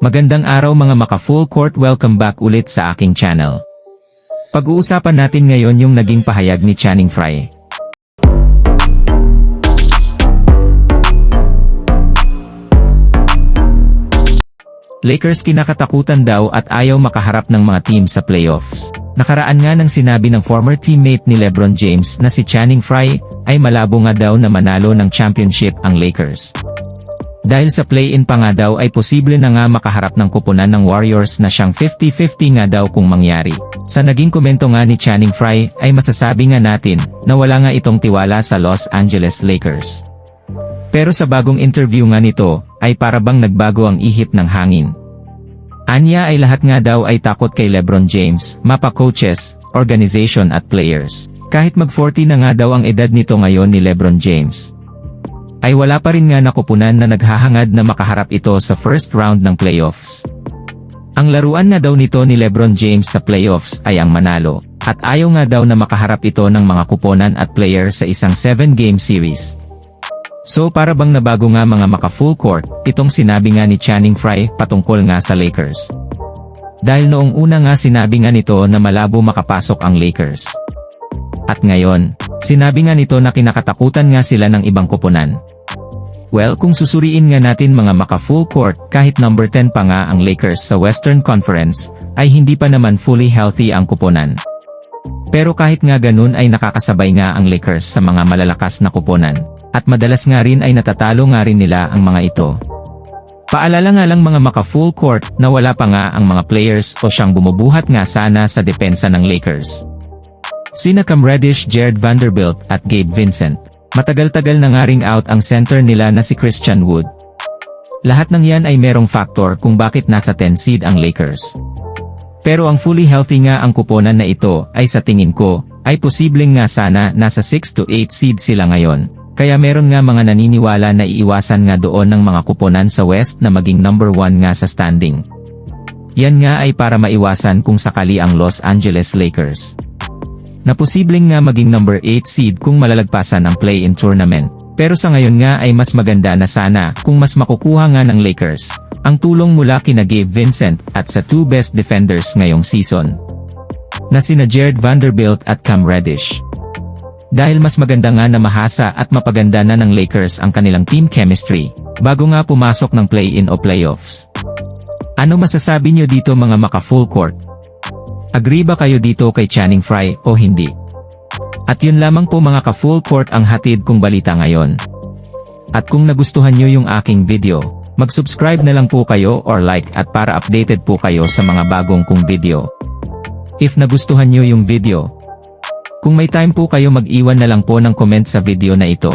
Magandang araw mga maka full court welcome back ulit sa aking channel. Pag-uusapan natin ngayon yung naging pahayag ni Channing Frye. Lakers kinakatakutan daw at ayaw makaharap ng mga team sa playoffs. Nakaraan nga ng sinabi ng former teammate ni Lebron James na si Channing Frye ay malabo nga daw na manalo ng championship ang Lakers. Dahil sa play-in pa nga daw ay posible na nga makaharap ng kupunan ng Warriors na siyang 50-50 nga daw kung mangyari. Sa naging komento nga ni Channing Frye ay masasabi nga natin na wala nga itong tiwala sa Los Angeles Lakers. Pero sa bagong interview nga nito ay para bang nagbago ang ihip ng hangin. Anya ay lahat nga daw ay takot kay Lebron James, mapa coaches, organization at players. Kahit mag-40 na nga daw ang edad nito ngayon ni Lebron James ay wala pa rin nga nakupunan na naghahangad na makaharap ito sa first round ng playoffs. Ang laruan nga daw nito ni Lebron James sa playoffs ay ang manalo, at ayaw nga daw na makaharap ito ng mga kuponan at player sa isang 7-game series. So para bang nabago nga mga maka full court, itong sinabi nga ni Channing Frye patungkol nga sa Lakers. Dahil noong una nga sinabi nga nito na malabo makapasok ang Lakers. At ngayon, sinabi nga nito na kinakatakutan nga sila ng ibang kuponan. Well kung susuriin nga natin mga maka full court kahit number 10 pa nga ang Lakers sa Western Conference, ay hindi pa naman fully healthy ang kuponan. Pero kahit nga ganun ay nakakasabay nga ang Lakers sa mga malalakas na kuponan, at madalas nga rin ay natatalo nga rin nila ang mga ito. Paalala nga lang mga maka full court na wala pa nga ang mga players o siyang bumubuhat nga sana sa depensa ng Lakers. Sina Cam Reddish, Jared Vanderbilt at Gabe Vincent. Matagal-tagal na nga ring out ang center nila na si Christian Wood. Lahat ng yan ay merong factor kung bakit nasa 10 seed ang Lakers. Pero ang fully healthy nga ang kuponan na ito ay sa tingin ko, ay posibleng nga sana nasa 6 to 8 seed sila ngayon. Kaya meron nga mga naniniwala na iiwasan nga doon ng mga kuponan sa West na maging number 1 nga sa standing. Yan nga ay para maiwasan kung sakali ang Los Angeles Lakers na posibleng nga maging number 8 seed kung malalagpasan ang play-in tournament. Pero sa ngayon nga ay mas maganda na sana kung mas makukuha nga ng Lakers ang tulong mula kina Gabe Vincent at sa two best defenders ngayong season na sina Jared Vanderbilt at Cam Reddish. Dahil mas maganda nga na mahasa at mapaganda na ng Lakers ang kanilang team chemistry bago nga pumasok ng play-in o playoffs. Ano masasabi nyo dito mga maka full court? Agree ba kayo dito kay Channing Frye o hindi? At yun lamang po mga ka-full court ang hatid kong balita ngayon. At kung nagustuhan nyo yung aking video, mag-subscribe na lang po kayo or like at para updated po kayo sa mga bagong kong video. If nagustuhan nyo yung video, kung may time po kayo mag-iwan na lang po ng comment sa video na ito.